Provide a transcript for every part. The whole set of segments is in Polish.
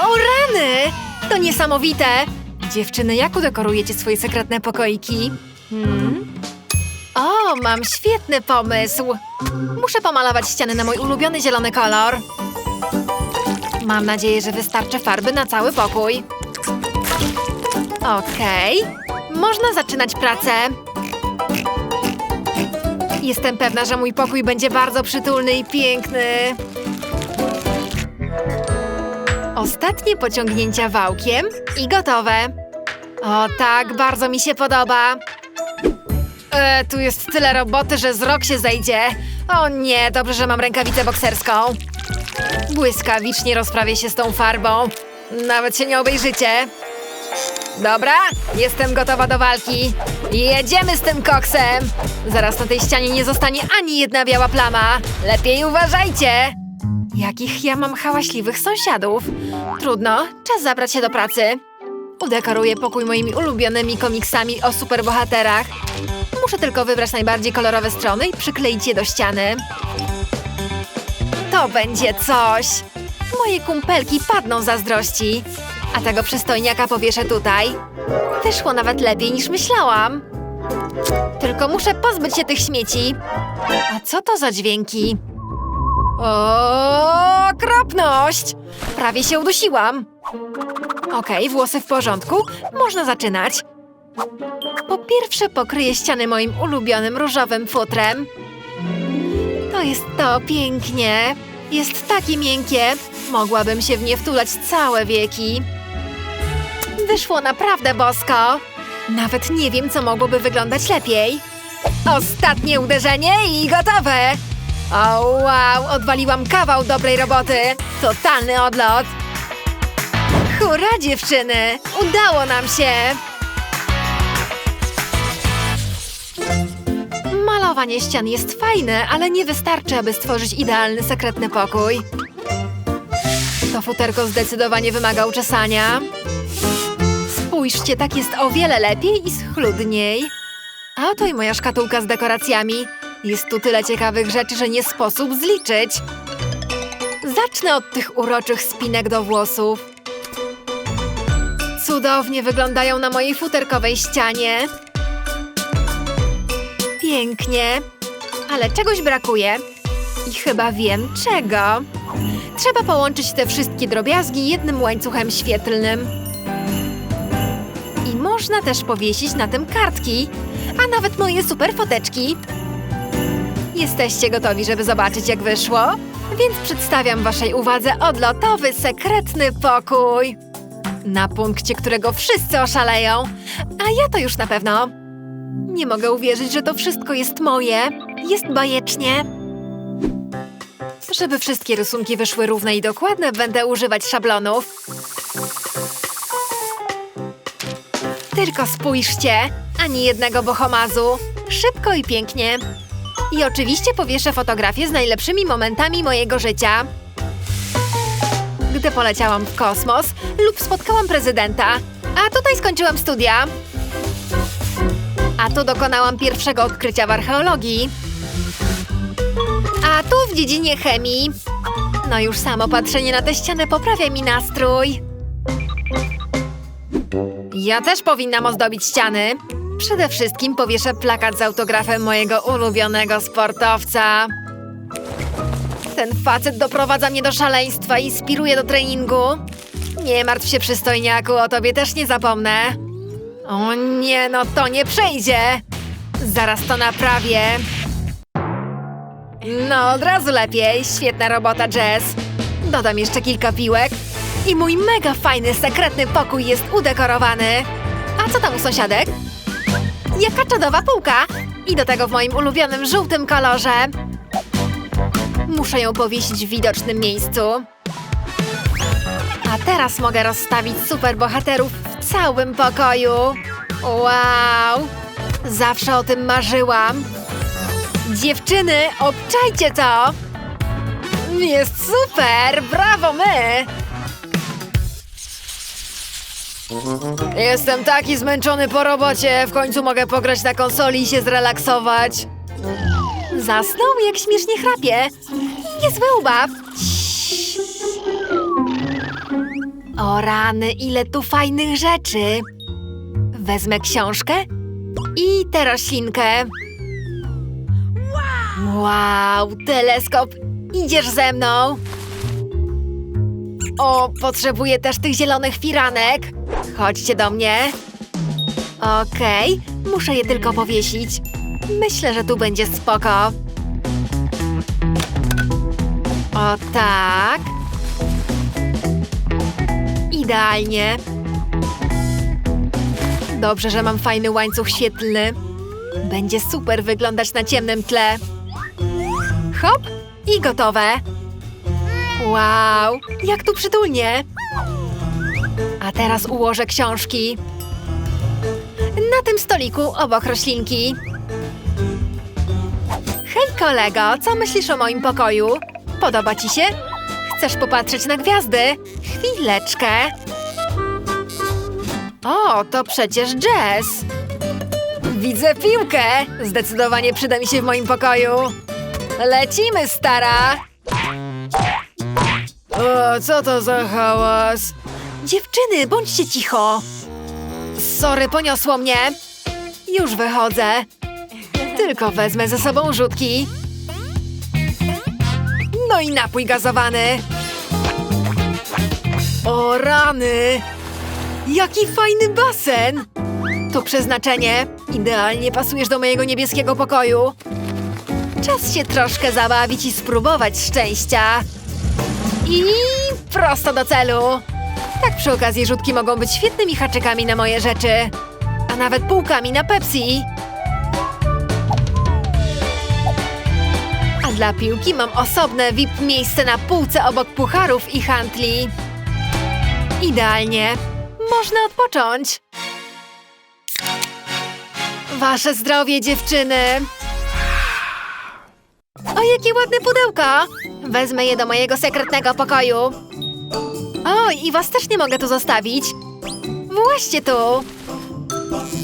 O rany! To niesamowite! Dziewczyny, jak udekorujecie swoje sekretne pokoiki? Hmm? O, mam świetny pomysł! Muszę pomalować ściany na mój ulubiony zielony kolor. Mam nadzieję, że wystarczy farby na cały pokój. Okej. Można zaczynać pracę. Jestem pewna, że mój pokój będzie bardzo przytulny i piękny. Ostatnie pociągnięcia wałkiem i gotowe. O tak, bardzo mi się podoba. E, tu jest tyle roboty, że z rok się zejdzie. O nie, dobrze, że mam rękawicę bokserską. Błyskawicznie rozprawię się z tą farbą. Nawet się nie obejrzycie. Dobra, jestem gotowa do walki. Jedziemy z tym koksem. Zaraz na tej ścianie nie zostanie ani jedna biała plama. Lepiej uważajcie. Jakich ja mam hałaśliwych sąsiadów. Trudno, czas zabrać się do pracy. Udekoruję pokój moimi ulubionymi komiksami o superbohaterach. Muszę tylko wybrać najbardziej kolorowe strony i przykleić je do ściany. To będzie coś! Moje kumpelki padną z zazdrości. A tego przystojniaka powieszę tutaj. Wyszło nawet lepiej niż myślałam. Tylko muszę pozbyć się tych śmieci. A co to za dźwięki? O, okropność! Prawie się udusiłam. Okej, włosy w porządku. Można zaczynać. Po pierwsze pokryję ściany moim ulubionym różowym futrem. To jest to pięknie. Jest takie miękkie. Mogłabym się w nie wtulać całe wieki. Wyszło naprawdę bosko. Nawet nie wiem, co mogłoby wyglądać lepiej. Ostatnie uderzenie i gotowe. O wow, odwaliłam kawał dobrej roboty. Totalny odlot. Hurra, dziewczyny! Udało nam się! Malowanie ścian jest fajne, ale nie wystarczy, aby stworzyć idealny sekretny pokój. To futerko zdecydowanie wymaga uczesania. Spójrzcie, tak jest o wiele lepiej i schludniej. A oto i moja szkatułka z dekoracjami. Jest tu tyle ciekawych rzeczy, że nie sposób zliczyć. Zacznę od tych uroczych spinek do włosów. Cudownie wyglądają na mojej futerkowej ścianie. Pięknie. Ale czegoś brakuje. I chyba wiem czego. Trzeba połączyć te wszystkie drobiazgi jednym łańcuchem świetlnym. I można też powiesić na tym kartki, a nawet moje super foteczki. Jesteście gotowi, żeby zobaczyć, jak wyszło? Więc przedstawiam waszej uwadze odlotowy, sekretny pokój. Na punkcie, którego wszyscy oszaleją. A ja to już na pewno. Nie mogę uwierzyć, że to wszystko jest moje. Jest bajecznie. Żeby wszystkie rysunki wyszły równe i dokładne, będę używać szablonów. Tylko spójrzcie, ani jednego bohomazu. Szybko i pięknie. I oczywiście powieszę fotografię z najlepszymi momentami mojego życia. Gdy poleciałam w kosmos lub spotkałam prezydenta. A tutaj skończyłam studia. A tu dokonałam pierwszego odkrycia w archeologii. A tu w dziedzinie chemii. No już samo patrzenie na tę ścianę poprawia mi nastrój. Ja też powinnam ozdobić ściany. Przede wszystkim powieszę plakat z autografem mojego ulubionego sportowca. Ten facet doprowadza mnie do szaleństwa i inspiruje do treningu. Nie martw się, przystojniaku, o tobie też nie zapomnę. O nie, no to nie przejdzie. Zaraz to naprawię. No, od razu lepiej. Świetna robota, Jess. Dodam jeszcze kilka piłek. I mój mega fajny, sekretny pokój jest udekorowany. A co tam u sąsiadek? Jaka czadowa półka! I do tego w moim ulubionym żółtym kolorze. Muszę ją powiesić w widocznym miejscu. A teraz mogę rozstawić superbohaterów w całym pokoju. Wow! Zawsze o tym marzyłam. Dziewczyny, obczajcie to! Jest super! Brawo my! Jestem taki zmęczony po robocie. W końcu mogę pograć na konsoli i się zrelaksować. Zasnął, jak śmiesznie chrapie. Niezły ubaw. O rany, ile tu fajnych rzeczy! Wezmę książkę i tę roślinkę. Wow, teleskop! Idziesz ze mną! O, potrzebuję też tych zielonych firanek. Chodźcie do mnie. Okej, muszę je tylko powiesić. Myślę, że tu będzie spoko. O tak. Idealnie. Dobrze, że mam fajny łańcuch świetlny. Będzie super wyglądać na ciemnym tle. Hop i gotowe. Wow, jak tu przytulnie. A teraz ułożę książki. Na tym stoliku obok roślinki. Hej kolego, co myślisz o moim pokoju? Podoba ci się? Chcesz popatrzeć na gwiazdy? Chwileczkę. O, to przecież jazz. Widzę piłkę. Zdecydowanie przyda mi się w moim pokoju. Lecimy, stara. O, co to za hałas? Dziewczyny, bądźcie cicho. Sorry, poniosło mnie. Już wychodzę. Tylko wezmę ze sobą rzutki. No i napój gazowany. O rany! Jaki fajny basen! To przeznaczenie. Idealnie pasujesz do mojego niebieskiego pokoju. Czas się troszkę zabawić i spróbować szczęścia. I prosto do celu. Tak przy okazji rzutki mogą być świetnymi haczykami na moje rzeczy. A nawet półkami na Pepsi. A dla piłki mam osobne VIP miejsce na półce obok pucharów i hantli. Idealnie. Można odpocząć. Wasze zdrowie, dziewczyny. O, jakie ładne pudełka! Wezmę je do mojego sekretnego pokoju. O, i was też nie mogę tu zostawić. Właśnie tu.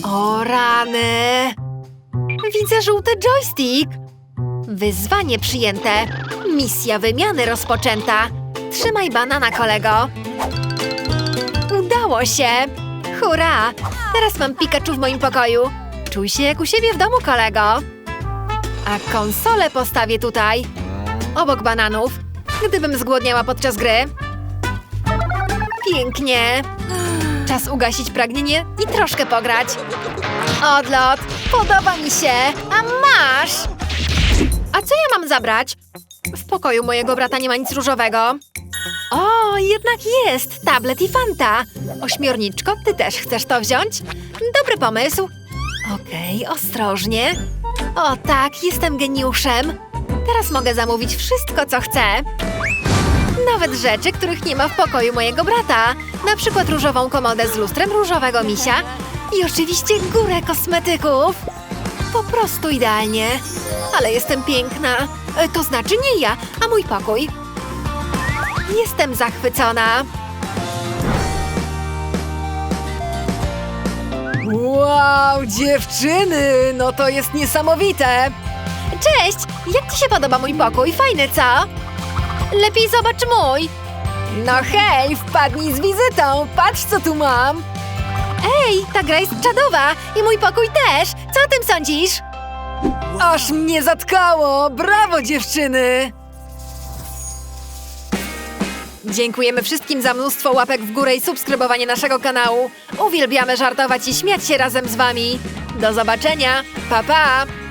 O, rany. Widzę żółty joystick. Wyzwanie przyjęte. Misja wymiany rozpoczęta. Trzymaj banana, kolego. Udało się. Hurra! Teraz mam Pikachu w moim pokoju. Czuj się jak u siebie w domu, kolego. A konsolę postawię tutaj. Obok bananów. Gdybym zgłodniała podczas gry. Pięknie. Czas ugasić pragnienie i troszkę pograć. Odlot. Podoba mi się. A masz! A co ja mam zabrać? W pokoju mojego brata nie ma nic różowego. O, jednak jest! Tablet i fanta! Ośmiorniczko, ty też chcesz to wziąć? Dobry pomysł. Okej, ostrożnie. O tak, jestem geniuszem. Teraz mogę zamówić wszystko, co chcę. Nawet rzeczy, których nie ma w pokoju mojego brata. Na przykład różową komodę z lustrem różowego misia. I oczywiście górę kosmetyków. Po prostu idealnie. Ale jestem piękna. E, To znaczy nie ja, a mój pokój. Jestem zachwycona. Wow, dziewczyny! No to jest niesamowite! Cześć! Jak ci się podoba mój pokój? Fajny, co? Lepiej zobacz mój! No hej, wpadnij z wizytą! Patrz, co tu mam! Ej, ta gra jest czadowa! I mój pokój też! Co o tym sądzisz? Aż mnie zatkało! Brawo, dziewczyny! Dziękujemy wszystkim za mnóstwo łapek w górę i subskrybowanie naszego kanału. Uwielbiamy żartować i śmiać się razem z wami. Do zobaczenia. Pa, pa!